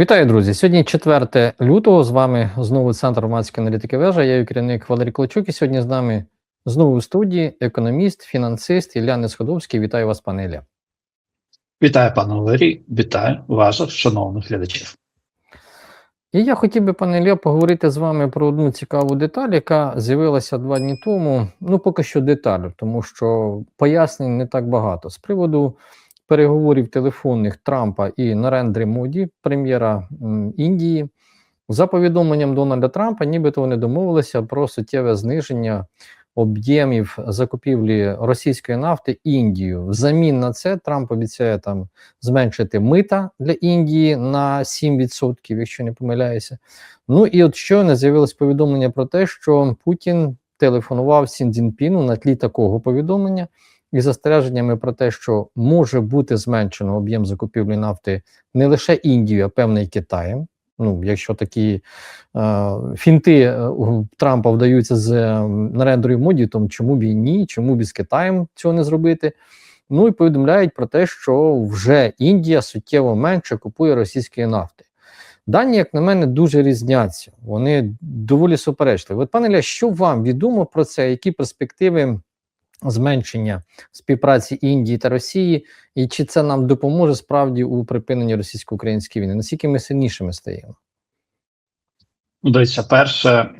Вітаю, друзі! Сьогодні 4 лютого. З вами знову центр громадської аналітики вежа. Я її керівник Валерій Клочук. І сьогодні з нами знову в студії економіст, фінансист Ілля Несходовський. Вітаю вас, пане Ілля. Вітаю, пане Валерій, вітаю ваших шановних глядачів. І я хотів би, пане Ілля, поговорити з вами про одну цікаву деталь, яка з'явилася два дні тому. Ну, поки що деталь, тому що пояснень не так багато. З приводу переговорів телефонних Трампа і Нарендри Моді, прем'єра Індії, за повідомленням Дональда Трампа, нібито вони домовилися про суттєве зниження об'ємів закупівлі російської нафти Індією. Взамін на це Трамп обіцяє там зменшити мита для Індії на 7%, якщо не помиляюся. Ну і от щойно з'явилось повідомлення про те, що Путін телефонував Сін Цзіньпіну на тлі такого повідомлення із застереженнями про те, що може бути зменшено об'єм закупівлі нафти не лише Індією, а певне і Китаєм. Ну, якщо такі е, фінти е, Трампа вдаються з е, нарендерою моді, то чому б і ні, чому б і з Китаєм цього не зробити? Ну і повідомляють про те, що вже Індія суттєво менше купує російської нафти. Дані, як на мене, дуже різняться. Вони доволі суперечливі. От, пане Ля, що вам відомо про це? Які перспективи зменшення співпраці Індії та Росії, і чи це нам допоможе справді у припиненні російсько-української війни? Наскільки ми сильнішими стаємо? Ну, дивіться, перше,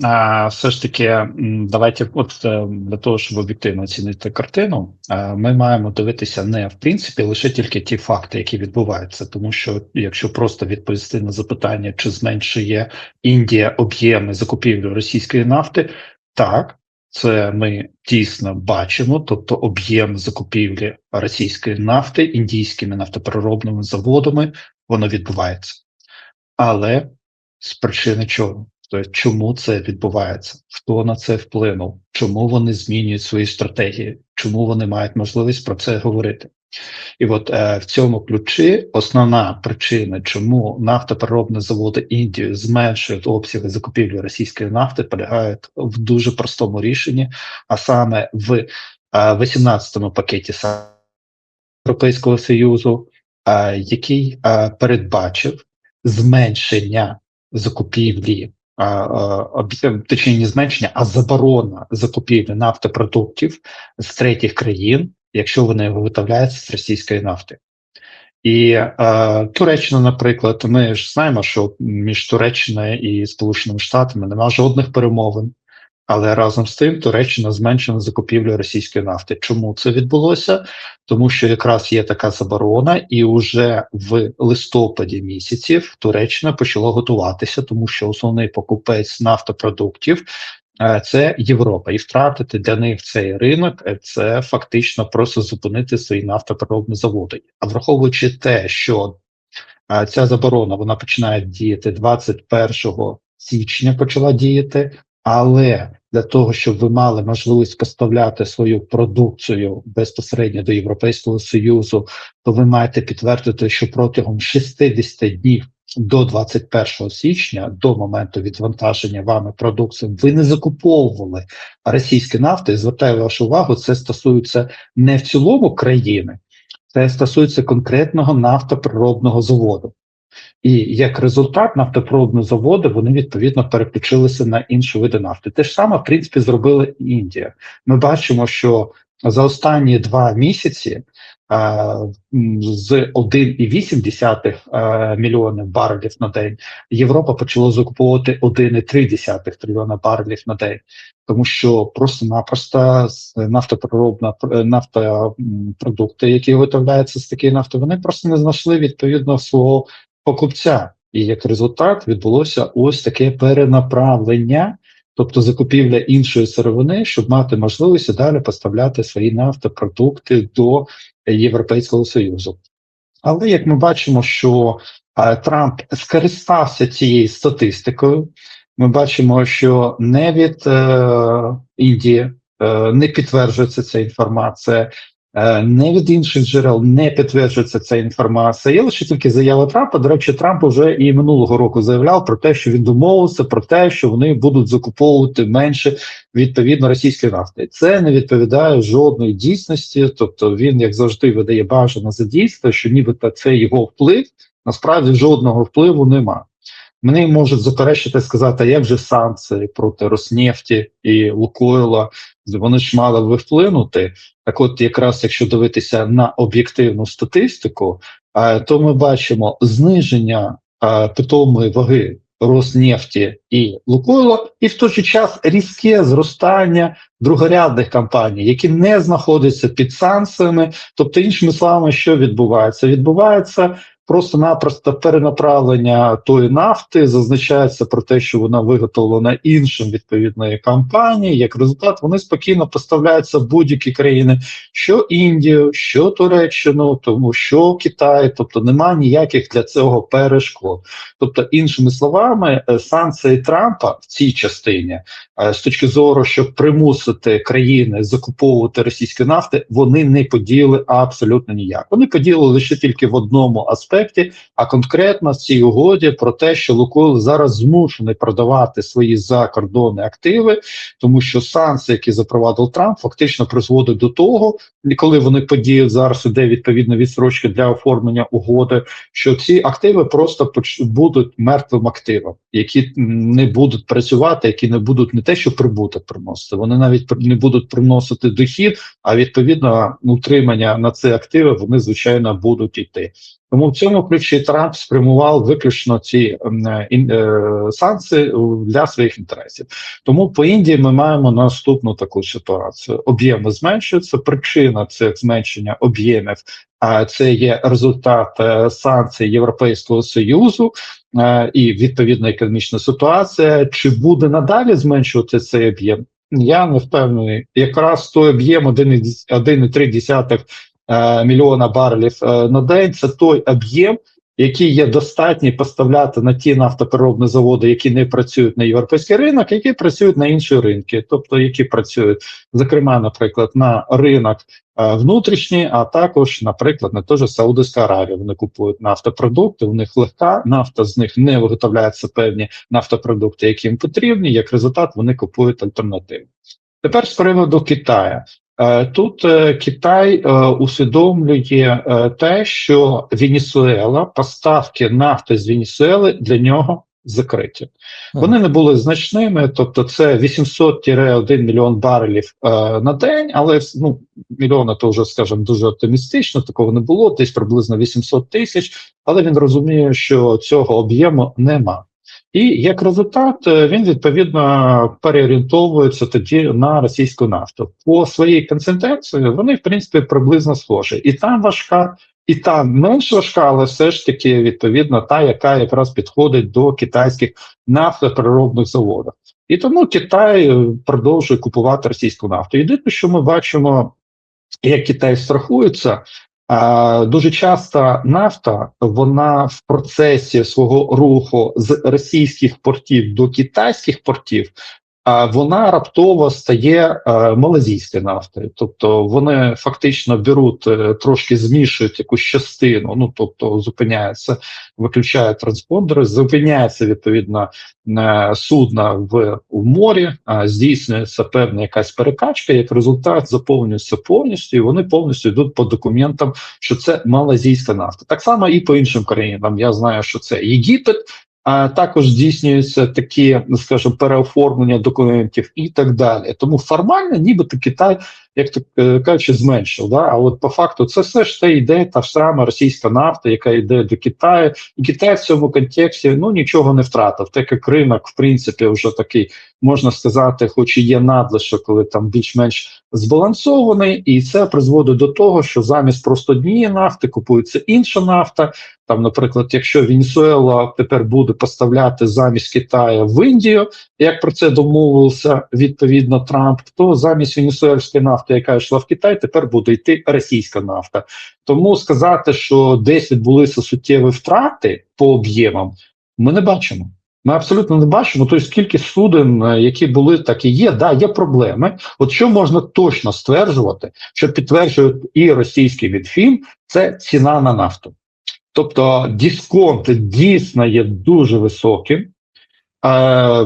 все ж таки, давайте, от е, для того, щоб об'єктивно оцінити картину, ми маємо дивитися не в принципі лише тільки ті факти, які відбуваються, тому що якщо просто відповісти на запитання, чи зменшує Індія об'єми закупівлі російської нафти, так. Це ми дійсно бачимо, тобто об'єм закупівлі російської нафти індійськими нафтопереробними заводами, воно відбувається. Але з причини чого? Тобто, чому це відбувається? Хто на це вплинув? Чому вони змінюють свої стратегії? Чому вони мають можливість про це говорити? І от е, в цьому ключі основна причина, чому нафтопереробні заводи Індії зменшують обсяги закупівлі російської нафти, полягає в дуже простому рішенні, а саме в е, 18-му пакеті Європейського Союзу, е, який е, передбачив зменшення закупівлі, а, а, точніше не зменшення, а заборона закупівлі нафтопродуктів з третіх країн, якщо вони виготовляються з російської нафти. І е, Туреччина, наприклад, ми ж знаємо, що між Туреччиною і Сполученими Штатами немає жодних перемовин, але разом з тим Туреччина зменшена закупівлю російської нафти. Чому це відбулося? Тому що якраз є така заборона, і вже в листопаді місяці Туреччина почала готуватися, тому що основний покупець нафтопродуктів це Європа, і втратити для них цей ринок е, це фактично просто зупинити свої нафтопереробні заводи. А враховуючи те, що е, ця заборона вона починає діяти 21 січня, почала діяти. Але для того, щоб ви мали можливість поставляти свою продукцію безпосередньо до Європейського Союзу, то ви маєте підтвердити, що протягом 60 днів до 21 січня, до моменту відвантаження вами продукції, ви не закуповували російські нафти. Звертаю вашу увагу, це стосується не в цілому країни, це стосується конкретного нафтопереробного заводу. І як результат нафтопроводні заводи вони відповідно переключилися на інші види нафти. Те ж саме, в принципі, зробила Індія. Ми бачимо, що за останні два місяці з 1,8 а, мільйони барелів на день. Європа почала закуповувати 1,3 трильйона барелів на день, тому що просто-напросто з нафтопереробна нафтопродукти, які виготовляються з такої нафти, вони просто не знайшли відповідно свого покупця, і як результат відбулося ось таке перенаправлення, тобто закупівля іншої сировини, щоб мати можливість далі поставляти свої нафтопродукти до Європейського Союзу. Але як ми бачимо, що е, Трамп скористався цією статистикою, ми бачимо, що не від е, Індії е, не підтверджується ця інформація. Е, Не від інших джерел не підтверджується ця інформація. Є лише тільки заява Трампа. До речі, Трамп вже і минулого року заявляв про те, що він домовився про те, що вони будуть закуповувати менше відповідно російської нафти. Це не відповідає жодної дійсності. Тобто він, як завжди, видає бажано за дійство, що нібито це його вплив Насправді жодного впливу нема. Мені можуть заперечити сказати, як же санкції проти Роснефті і Лукойла, вони ж мали би вплинути. Так от, якраз якщо дивитися на об'єктивну статистику, е, то ми бачимо зниження е, питомої ваги Роснефті і Лукойла, і в той же час різке зростання другорядних компаній, які не знаходяться під санкціями. Тобто, іншими словами, що відбувається? Відбувається просто-напросто перенаправлення тої нафти, зазначається про те, що вона виготовлена іншим відповідної компанії. Як результат, вони спокійно поставляються в будь-які країни, що Індію, що Туреччину, тому що Китай, тобто немає ніяких для цього перешкод. Тобто, іншими словами, е, санкції Трампа в цій частині е, з точки зору, щоб примусити країни закуповувати російські нафти, вони не подіяли абсолютно ніяк. Вони подіяли лише тільки в одному аспекті, а конкретно в цій угоді про те, що Лукойл зараз змушений продавати свої закордонні активи, тому що санкції, які запровадив Трамп, фактично призводять до того, коли вони подіють зараз, іде відповідно відстрочки для оформлення угоди, що ці активи просто будуть мертвим активом, які не будуть працювати, які не будуть не те, що прибуток приносити, вони навіть не будуть приносити дохід, а відповідно утримання на ці активи вони звичайно будуть йти. Тому в цьому ключі Трамп спрямував виключно ці м, е, е, санкції е, для своїх інтересів. Тому по Індії ми маємо наступну таку ситуацію: об'єми зменшуються. Причина цих зменшення об'ємів. А це є результат е, санкцій Європейського союзу е, і відповідна економічна ситуація. Чи буде надалі зменшувати цей об'єм? Я не впевнений. Якраз той об'єм 1,3 е, мільйона барелів е, на день. Це той об'єм, який є достатній поставляти на ті нафтопереробні заводи, які не працюють на європейський ринок, які працюють на інші ринки, тобто які працюють, зокрема, наприклад, на ринок е, внутрішній, а також, наприклад, на той же Саудовська Аравія. Вони купують нафтопродукти. У них легка нафта, з них не виготовляються певні нафтопродукти, які їм потрібні. Як результат, вони купують альтернативу. Тепер з приводу Китаю. Е, Тут е, Китай е, усвідомлює те, що Венесуела, поставки нафти з Венесуели для нього закриті. Вони не були значними, тобто це 800-1 мільйон барелів на день, але ну, мільйона то вже, скажімо, дуже оптимістично, такого не було, десь приблизно 800 тисяч, але він розуміє, що цього об'єму нема. І як результат, е, він відповідно переорієнтовується тоді на російську нафту. По своїй концентрації вони, в принципі, приблизно схожі. І там важка, і там менш важка, але все ж таки відповідно та, яка якраз підходить до китайських нафтопереробних заводів. І тому Китай е, продовжує купувати російську нафту. Єдине, що ми бачимо, як Китай страхується. Дуже часто нафта вона в процесі свого руху з російських портів до китайських портів. Вона раптово стає е, малазійською нафтою, тобто вони фактично беруть е, трошки змішують якусь частину, ну тобто зупиняється, виключають транспондери, зупиняється відповідно е, судна в, в морі, здійснюється певна якась перекачка. Як результат заповнюється повністю, і вони повністю йдуть по документам, що це малазійська нафта. Так само і по іншим країнам. Я знаю, що це Єгипет. Також здійснюються такі, ну, скажімо, переоформлення документів і так далі. Тому формально, нібито Китай, як то е, кажучи, зменшив. Да? А от по факту це все ж те йде та сама російська нафта, яка йде до Китаю, і Китай в цьому контексті ну нічого не втратив. Так як ринок, в принципі, вже такий можна сказати, хоч і є надлишок, коли там більш-менш збалансований, і це призводить до того, що замість просто однієї нафти купується інша нафта. Там, наприклад, якщо Венесуела тепер буде поставляти замість Китаю в Індію, як про це домовився відповідно Трамп, то замість венесуельської нафти, яка йшла в Китай, тепер буде йти російська нафта. Тому сказати, що десь відбулися суттєві втрати по об'ємам, ми не бачимо. Ми абсолютно не бачимо. Тобто, скільки суден, е, які були, так і є. Да, є проблеми. От що можна точно стверджувати, що підтверджує і російський Мінфін, це ціна на нафту. Тобто дисконт дійсно є дуже високим.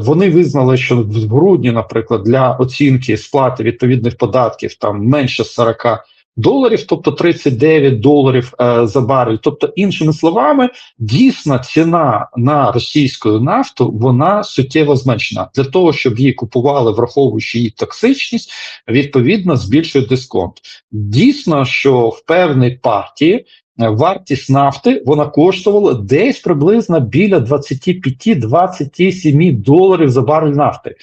Вони визнали, що в грудні, наприклад, для оцінки сплати відповідних податків там менше 40 доларів, тобто 39 доларів е, за барель. Тобто, іншими словами, дійсно ціна на російську нафту вона суттєво зменшена для того, щоб її купували, враховуючи її токсичність, відповідно збільшує дисконт. Дійсно, що в певній партії вартість нафти вона коштувала десь приблизно біля 25-27 доларів за барель нафти.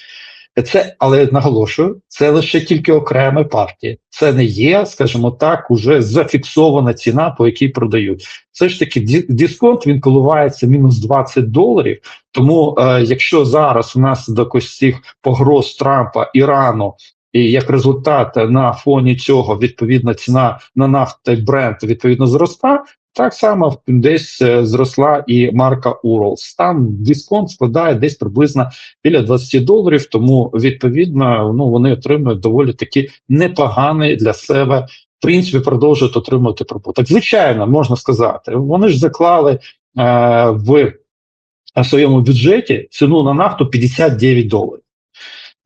Це, але наголошую, це лише тільки окремі партії. Це не є, скажімо так, уже зафіксована ціна, по якій продають. Все ж таки, дисконт він коливається мінус 20 доларів. Тому, е, якщо зараз внаслідок ось цих погроз Трампа Ірану. І як результат на фоні цього відповідна ціна на нафту бренд відповідно зросла. Так само десь е, зросла і марка Уралс. Там дисконт складає десь приблизно біля 20 доларів. Тому відповідно ну вони отримують доволі таки непоганий для себе. В принципі, продовжують отримувати прибуток. Звичайно, можна сказати, вони ж заклали е, в своєму бюджеті ціну на нафту 59 доларів.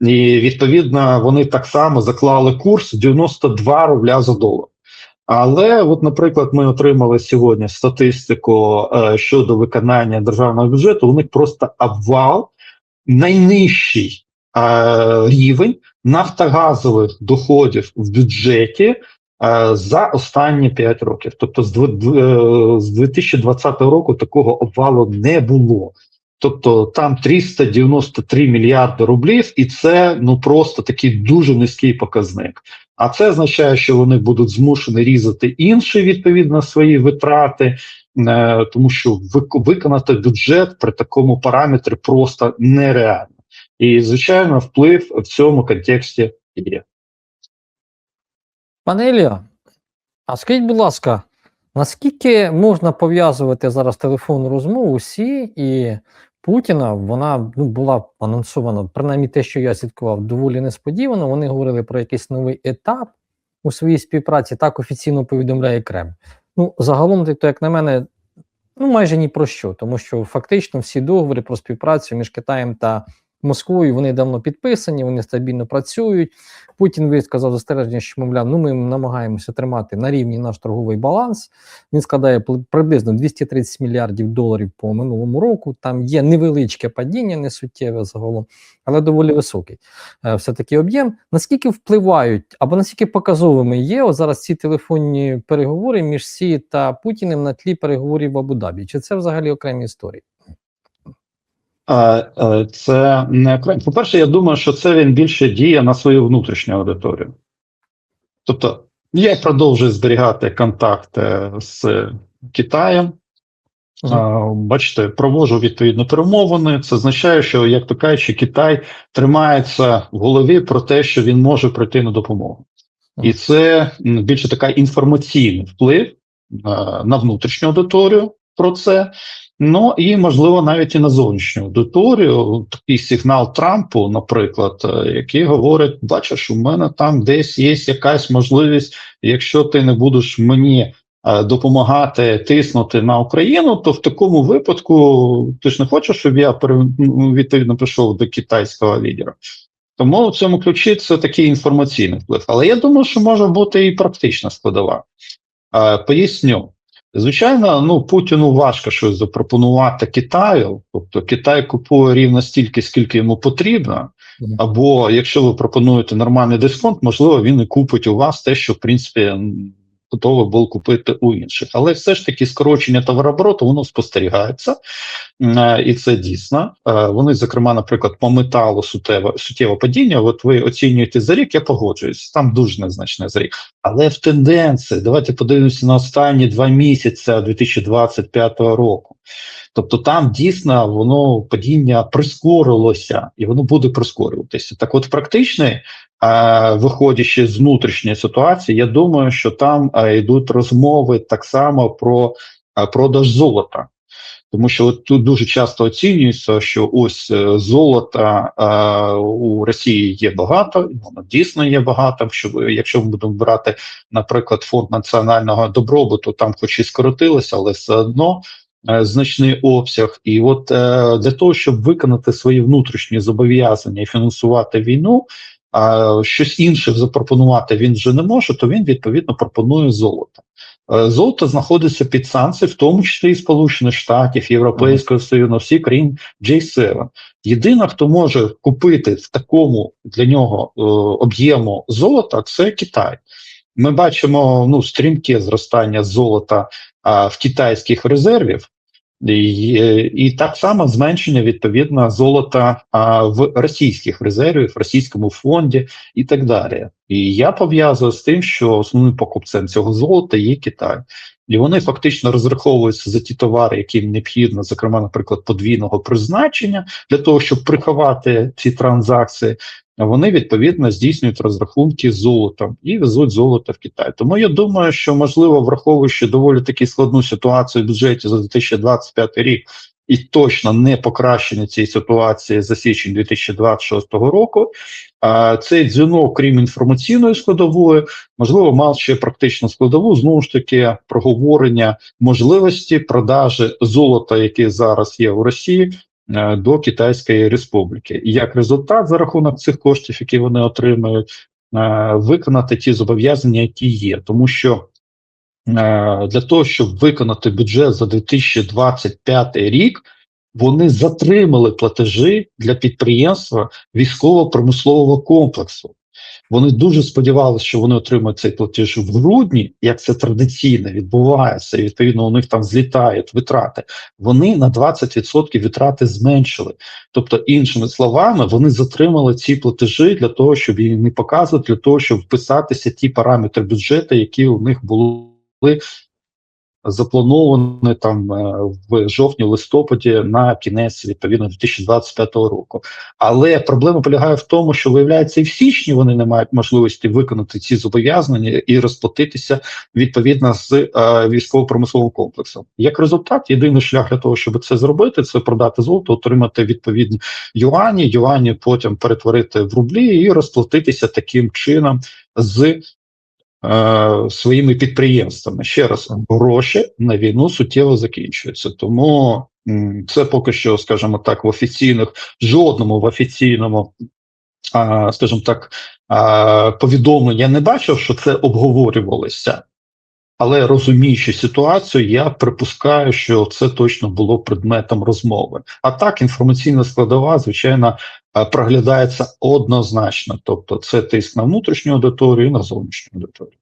І відповідно вони так само заклали курс 92 рубля за долар. Але, от, наприклад, ми отримали сьогодні статистику е, щодо виконання державного бюджету. У них просто обвал, найнижчий е, рівень нафтогазових доходів в бюджеті е, за останні 5 років. Тобто, з, дв- дв- е, з 2020 року такого обвалу не було. Тобто там 393 мільярди рублів, і це ну просто такий дуже низький показник. А це означає, що вони будуть змушені різати інші відповідно свої витрати, е, тому що виконати бюджет при такому параметрі просто нереально. І звичайно, вплив в цьому контексті є. Пане Ілля, а скажіть, будь ласка, наскільки можна пов'язувати зараз телефонну розмову Сі і Путіна? Вона ну, була анонсована, принаймні те, що я слідкував, доволі несподівано. Вони говорили про якийсь новий етап у своїй співпраці, так офіційно повідомляє Кремль. Ну, загалом, то, як на мене, ну майже ні про що, тому що фактично всі договори про співпрацю між Китаєм та Москвою вони давно підписані, вони стабільно працюють. Путін висказав застереження, що мовляв, ну ми намагаємося тримати на рівні наш торговий баланс. Він складає приблизно 230 мільярдів доларів по минулому року. Там є невеличке падіння, не суттєве загалом, але доволі високий. Е, все-таки об'єм. Наскільки впливають або наскільки показовими є зараз ці телефонні переговори між Сі та Путіним на тлі переговорів в Абу-Дабі? Чи це взагалі окремі історії? А, е, Це не окремо. По-перше, я думаю, що це він більше діє на свою внутрішню аудиторію. Тобто, я продовжую зберігати контакти з Китаєм. Мгм. А, Бачите, проводжу відповідно перемовини. Це означає, що, як то кажучи, Китай тримається в голові про те, що він може прийти на допомогу. І це більше така інформаційний вплив на внутрішню аудиторію про це. Ну і можливо навіть і на зовнішню аудиторію. Такий сигнал Трампу, наприклад, е, який говорить: бачиш, у мене там десь є якась можливість, якщо ти не будеш мені е, допомагати тиснути на Україну, то в такому випадку ти ж не хочеш, щоб я ну, відповідно прийшов до китайського лідера. Тому в цьому ключі це такий інформаційний вплив. Але я думаю, що може бути і практична складова. Е, Поясню. Звичайно, ну Путіну важко щось запропонувати Китаю, тобто Китай купує рівно стільки, скільки йому потрібно. Або якщо ви пропонуєте нормальний дисконт, можливо, він і купить у вас те, що в принципі готовий був купити у інших. Але все ж таки скорочення товарообороту воно спостерігається, е, і це дійсно. Е, Вони, зокрема, наприклад, по металу суттєве, суттєво падіння. От ви оцінюєте за рік, я погоджуюсь, там дуже незначне за рік. Але в тенденції, давайте подивимося на останні два місяці 2025 року. Тобто там дійсно воно падіння прискорилося і воно буде прискорюватися. Так, от практичний, е, виходячи з внутрішньої ситуації, я думаю, що там е, йдуть розмови так само про е, продаж золота. Тому що от тут дуже часто оцінюється, що ось золота е, у Росії є багато, воно дійсно є багато. Що якщо ми будемо брати, наприклад, фонд національного добробуту, там хоч і скоротилося, але все одно значний обсяг. І от е, для того, щоб виконати свої внутрішні зобов'язання і фінансувати війну, а, щось інше запропонувати він вже не може, то він відповідно пропонує золото. Е, Золото знаходиться під санкції, в тому числі і Сполучених Штатів, Європейського Союзу, всі країн G7. Єдина, хто може купити в такому для нього е, об'єму золота, це Китай. Ми бачимо ну, стрімке зростання золота а, в китайських резервів. І, і так само зменшення відповідно золота в російських резервів, в російському фонді і так далі. І я пов'язую з тим, що основним покупцем цього золота є Китай, і вони фактично розраховуються за ті товари, які їм необхідно, зокрема, наприклад, подвійного призначення для того, щоб приховати ці транзакції. Вони відповідно здійснюють розрахунки золотом і везуть золото в Китай. Тому я думаю, що можливо, враховуючи доволі таки складну ситуацію в бюджеті за 2025 рік, і точно не покращення цієї ситуації за січень 2026 року. А цей дзвінок, крім інформаційної складової, можливо, мав ще практичну складову знову ж таки проговорення можливості продажі золота, яке зараз є у Росії. Е, До Китайської Республіки, і як результат за рахунок цих коштів, які вони отримують, е, виконати ті зобов'язання, які є, тому що е, для того, щоб виконати бюджет за 2025 рік, вони затримали платежі для підприємства військово-промислового комплексу. Вони дуже сподівалися, що вони отримають цей платеж в грудні, як це традиційно відбувається. і, Відповідно, у них там злітають витрати. Вони на 20% витрати зменшили. Тобто, іншими словами, вони затримали ці платежі для того, щоб їх не показувати, для того, щоб вписатися ті параметри бюджету, які у них були заплановані там е, в жовтні-листопаді на кінець відповідно 2025 року. Але проблема полягає в тому, що виявляється, і в січні вони не мають можливості виконати ці зобов'язання і розплатитися відповідно з е, військово-промисловим комплексом. Як результат, єдиний шлях для того, щоб це зробити, це продати золото, отримати відповідні юані, юані потім перетворити в рублі і розплатитися таким чином з своїми підприємствами. Ще раз, гроші на війну суттєво закінчуються. Тому це поки що, скажімо так, в офіційних, жодному в офіційному, скажімо так, а, повідомленні я не бачив, що це обговорювалося. Але розуміючи ситуацію, я припускаю, що це точно було предметом розмови. А так, інформаційна складова, звичайно, е, проглядається однозначно. Тобто, це тиск на внутрішню аудиторію і на зовнішню аудиторію.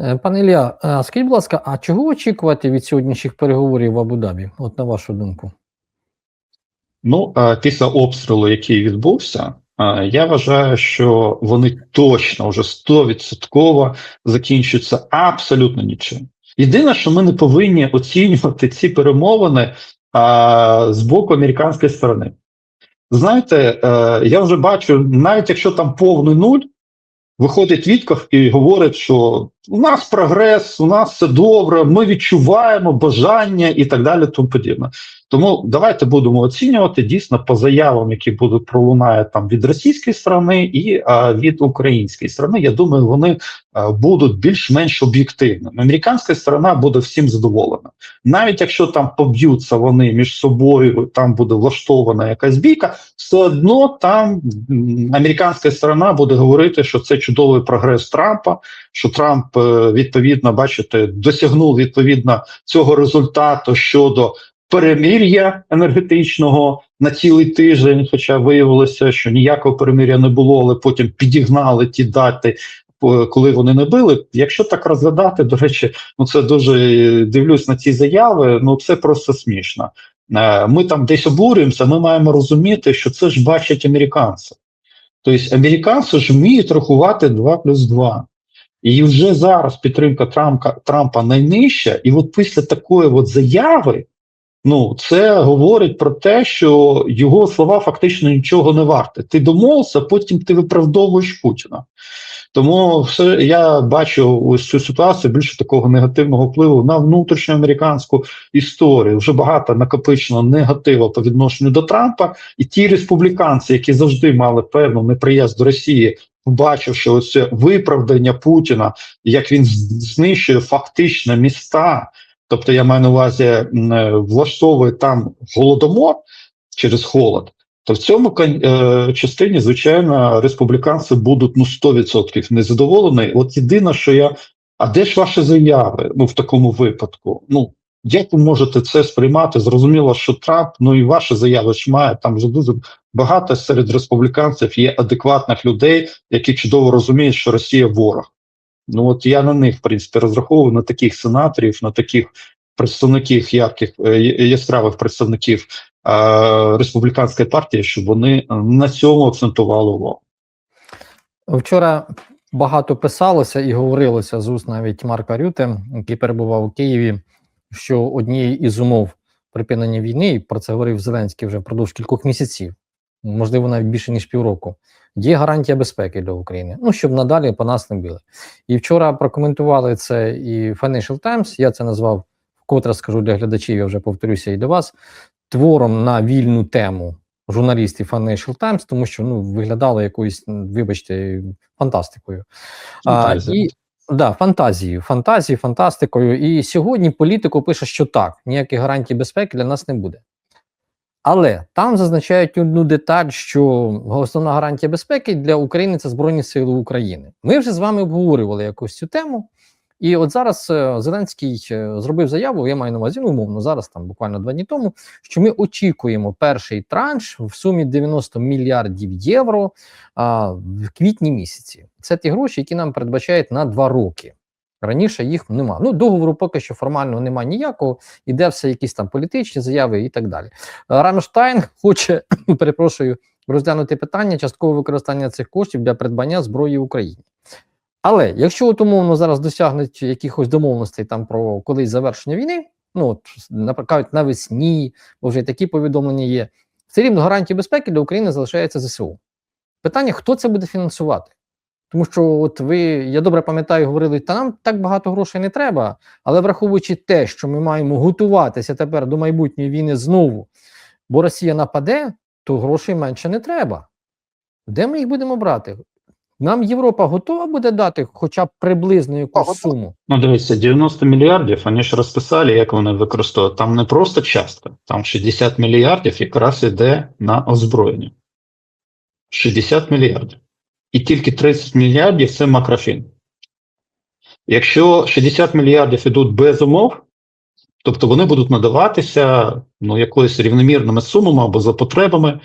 Е, Пане Ілля, е, скажіть, будь ласка, а чого очікувати від сьогоднішніх переговорів в Абу-Дабі? От на вашу думку? Ну, е, після обстрілу, який відбувся, е, я вважаю, що вони точно вже 100% закінчуються абсолютно нічим. Єдине, що ми не повинні оцінювати ці перемовини а, з боку американської сторони. Знаєте, е, я вже бачу, навіть якщо там повний нуль, виходить Вітков і говорить, що у нас прогрес, у нас все добре, ми відчуваємо бажання і так далі. Тому подібне. Тому давайте будемо оцінювати дійсно по заявам, які будуть пролунають там від російської сторони і а, від української сторони. Я думаю, вони а, будуть більш-менш об'єктивними. Американська сторона буде всім задоволена, навіть якщо там поб'ються вони між собою, там буде влаштована якась бійка, все одно там американська сторона буде говорити, що це чудовий прогрес Трампа, що Трамп відповідно, бачите, досягнув відповідно цього результату щодо перемир'я енергетичного на цілий тиждень. Хоча виявилося, що ніякого перемир'я не було, але потім підігнали ті дати. Коли вони не били, якщо так розглядати, до речі, ну це дуже е, дивлюсь на ці заяви. Ну це просто смішно. Е, Ми там десь обурюємося. Ми маємо розуміти, що це ж бачать американці. Тобто американці ж вміють рахувати 2 плюс 2. І вже зараз підтримка Трампа, Трампа найнижча, і от після такої от заяви, ну це говорить про те, що його слова фактично нічого не варті. Ти домовився, потім ти виправдовуєш Путіна. Тому все я бачу ось цю ситуацію більше такого негативного впливу на внутрішньоамериканську історію. Вже багато накопичено негативу по відношенню до Трампа, і ті республіканці, які завжди мали певну неприязнь до Росії, побачивши оце виправдання Путіна, як він знищує фактично міста. Тобто, я маю на увазі е, влаштовує там голодомор через холод. то в цьому е, частині, звичайно, республіканці будуть ну 100% незадоволені. От єдине, що я. А де ж ваші заяви? Ну, в такому випадку? Ну, як ви можете це сприймати? Зрозуміло, що Трамп, ну і ваші заяви ж має там вже дуже багато серед республіканців є адекватних людей, які чудово розуміють, що Росія ворог. Ну от я на них, в принципі, розраховую на таких сенаторів, на таких представників ярких е, яскравих представників е, республіканської партії, щоб вони на цьому акцентували увагу. Вчора багато писалося і говорилося з уст навіть Марка Рюте, який перебував у Києві, що однією із умов припинення війни, і про це говорив Зеленський вже впродовж кількох місяців, можливо, навіть більше ніж півроку. Є гарантія безпеки для України. Ну щоб надалі по нас не били. І вчора прокоментували це і Financial Times, Я це назвав вкотре скажу для глядачів. Я вже повторюся і до вас твором на вільну тему журналістів Financial Times, тому що ну виглядало якоюсь, вибачте, фантастикою. А, і, да, фантазією, фантазією, фантастикою. І сьогодні політико пише, що так, ніяких гарантій безпеки для нас не буде. Але там зазначають одну деталь, що основна гарантія безпеки для України це Збройні Сили України. Ми вже з вами обговорювали якусь цю тему. І от зараз е, Зеленський е, зробив заяву, я маю на увазі, ну, умовно, зараз там буквально два дні тому, що ми очікуємо перший транш в сумі 90 мільярдів євро а, в квітні місяці. Це ті гроші, які нам передбачають на два роки. Раніше їх нема. Ну, договору поки що формально нема ніякого, іде все якісь там політичні заяви і так далі. Е, Рамштайн хоче, перепрошую, розглянути питання часткового використання цих коштів для придбання зброї Україні. Але якщо от умовно зараз досягнуть якихось домовленостей там про колись завершення війни, ну от наприклад, навесні, бо вже такі повідомлення є, все рівно гарантії безпеки для України залишається ЗСУ. Питання: хто це буде фінансувати? Тому що, от ви, я добре пам'ятаю, говорили, та нам так багато грошей не треба, але враховуючи те, що ми маємо готуватися тепер до майбутньої війни знову, бо Росія нападе, то грошей менше не треба. Де ми їх будемо брати? Нам Європа готова буде дати хоча б приблизно якусь суму. Ну, дивіться, 90 мільярдів, вони ж розписали, як вони використовують. Там не просто частка, там 60 мільярдів якраз іде на озброєння. 60 мільярдів. І тільки 30 мільярдів це макрофін. Якщо 60 мільярдів ідуть без умов, тобто вони будуть надаватися ну, якоюсь рівномірними сумами або за потребами,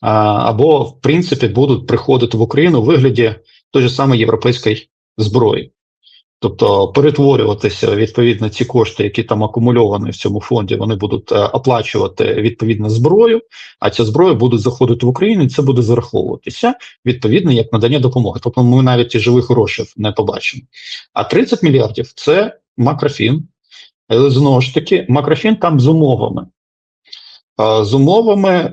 а, або, в принципі, будуть приходити в Україну у вигляді той же самої європейської зброї. Тобто перетворюватися відповідно ці кошти, які там акумульовані в цьому фонді, вони будуть е, оплачувати відповідно зброю, а ця зброя буде заходити в Україну, і це буде зараховуватися відповідно як надання допомоги. Тобто ми навіть і живих грошей не побачимо. А 30 мільярдів це макрофін. Але знову ж таки, макрофін там з умовами. Е, З умовами е,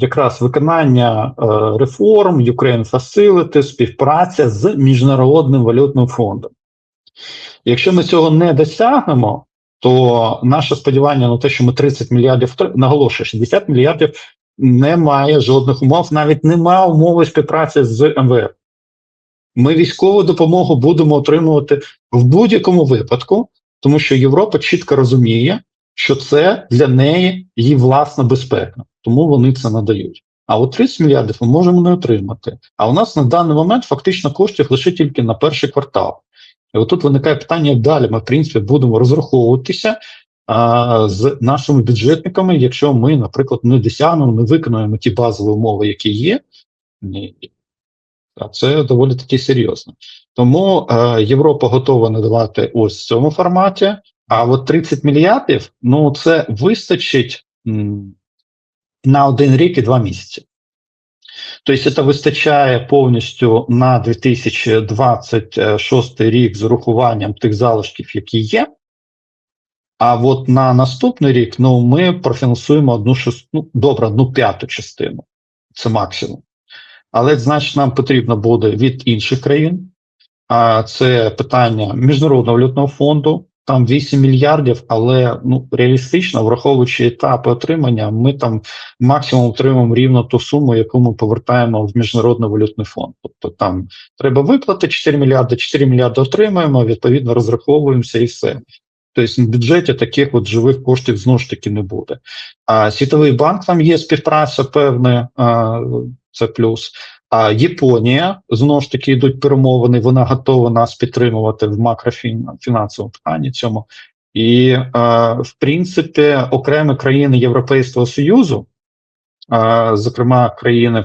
якраз виконання реформ, Ukraine Facility, співпраця з Міжнародним валютним фондом. Якщо ми цього не досягнемо, то наше сподівання на те, що ми 30 мільярдів наголошую, 60 мільярдів немає жодних умов, навіть немає умови співпраці з МВФ. Ми військову допомогу будемо отримувати в будь-якому випадку, тому що Європа чітко розуміє, що це для неї її власна безпека, тому вони це надають. А от 30 мільярдів ми можемо не отримати. А у нас на даний момент фактично коштів лише тільки на перший квартал. І отут виникає питання, далі ми, в принципі, будемо розраховуватися а, з нашими бюджетниками, якщо ми, наприклад, не досягнемо, не виконуємо ті базові умови, які є. А це доволі таки серйозно. Тому е, Європа готова надавати ось в цьому форматі. А от 30 мільярдів, ну це вистачить м, на один рік і два місяці. Тобто це вистачає повністю на 2026 рік з урахуванням тих залишків, які є. А от на наступний рік ну, ми профінансуємо одну шесту, ну, добре, одну п'яту частину. Це максимум. Але, значить, нам потрібно буде від інших країн. А це питання Міжнародного валютного фонду. Там 8 мільярдів, але ну реалістично, враховуючи етапи отримання, ми там максимум отримаємо рівно ту суму, яку ми повертаємо в міжнародний валютний фонд. Тобто там треба виплати 4 мільярди, 4 мільярди отримаємо, відповідно розраховуємося і все. Тобто в бюджеті таких от живих коштів знову ж таки не буде. А Світовий банк там є співпраця певна, а, це плюс. А Японія знову ж таки йдуть перемовини. Вона готова нас підтримувати в макрофінансовому питанні цьому. І е, в принципі окремі країни Європейського Союзу, е, зокрема країни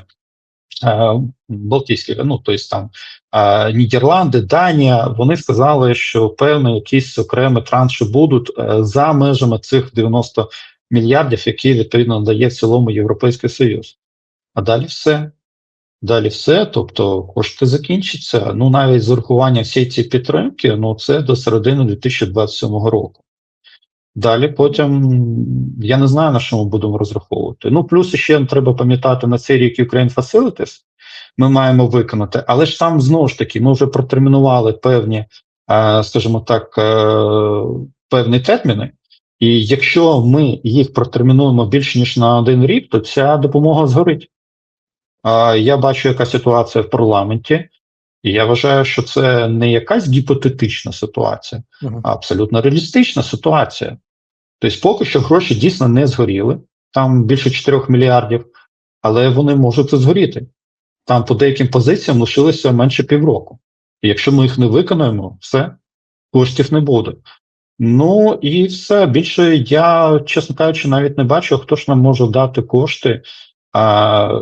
е, Балтійські, ну тобто там е, Нідерланди, Данія, вони сказали, що певні якісь окремі транші будуть е, за межами цих 90 мільярдів, які відповідно надає в цілому Європейський Союз. А далі все. Далі все, тобто кошти закінчаться. Ну навіть з урахуванням всієї цієї підтримки, ну це до середини 2027 року. Далі потім я не знаю на що ми будемо розраховувати. Ну плюс ще треба пам'ятати на цей рік Ukraine Facilities ми маємо виконати, але ж там знову ж таки ми вже протермінували певні, е, скажімо так, е, певні терміни. І якщо ми їх протермінуємо більше ніж на один рік, то ця допомога згорить. Я бачу, яка ситуація в парламенті, і я вважаю, що це не якась гіпотетична ситуація, а абсолютно реалістична ситуація. Тобто, поки що гроші дійсно не згоріли, там більше 4 мільярдів, але вони можуть згоріти. Там по деяким позиціям лишилося менше півроку. І якщо ми їх не виконаємо, все, коштів не буде. Ну і все більше я, чесно кажучи, навіть не бачу, хто ж нам може дати кошти. А,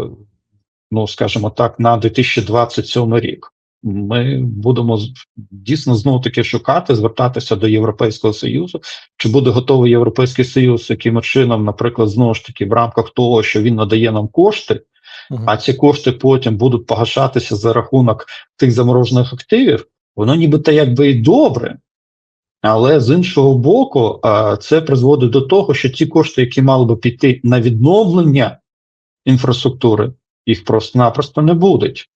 ну скажімо так, на 2027 рік. Ми будемо дійсно знову таки шукати, звертатися до Європейського Союзу. Чи буде готовий Європейський Союз яким чином, наприклад, знову ж таки, в рамках того, що він надає нам кошти, Мгм. а ці кошти потім будуть погашатися за рахунок тих заморожених активів, воно нібито якби і добре. Але з іншого боку, це призводить до того, що ті кошти, які мали би піти на відновлення інфраструктури, їх просто-напросто не будуть.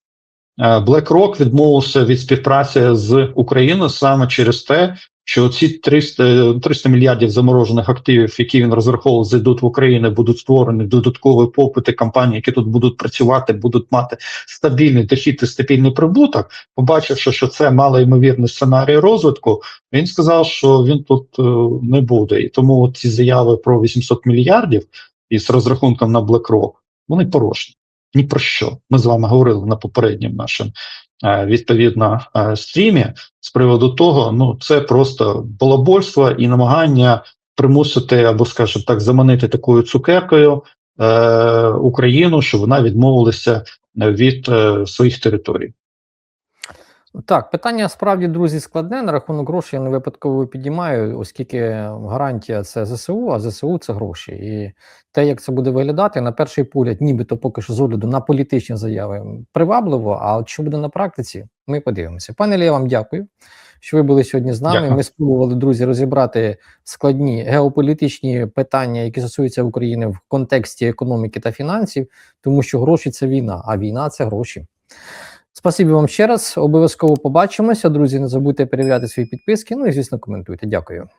Е, BlackRock відмовився від співпраці з Україною саме через те, що ці 300, 300 мільярдів заморожених активів, які він розраховував, зайдуть в Україну, будуть створені додаткові попити компанії, які тут будуть працювати, будуть мати стабільний дохід і стабільний прибуток. Побачивши, що це малоймовірний сценарій розвитку, він сказав, що він тут е, не буде. І тому ці заяви про 800 мільярдів із розрахунком на BlackRock, вони порожні. Ні про що. Ми з вами говорили на попередньому нашому е, відповідно е, стрімі з приводу того, ну це просто балабольство і намагання примусити або, скажімо так, заманити такою цукеркою е, Україну, щоб вона відмовилася від е, своїх територій. Так, питання справді, друзі, складне. На рахунок грошей я не випадково підіймаю, оскільки гарантія це ЗСУ, а ЗСУ це гроші. І те, як це буде виглядати, на перший погляд, нібито поки що з огляду на політичні заяви привабливо. А от що буде на практиці, ми подивимося. Пане Лє, я вам дякую, що ви були сьогодні з нами. Дякую. Ми спробували, друзі, розібрати складні геополітичні питання, які стосуються України в контексті економіки та фінансів, тому що гроші це війна, а війна це гроші. Спасибі вам ще раз. Обов'язково побачимося. Друзі, не забудьте перевіряти свої підписки. Ну і звісно, коментуйте. Дякую.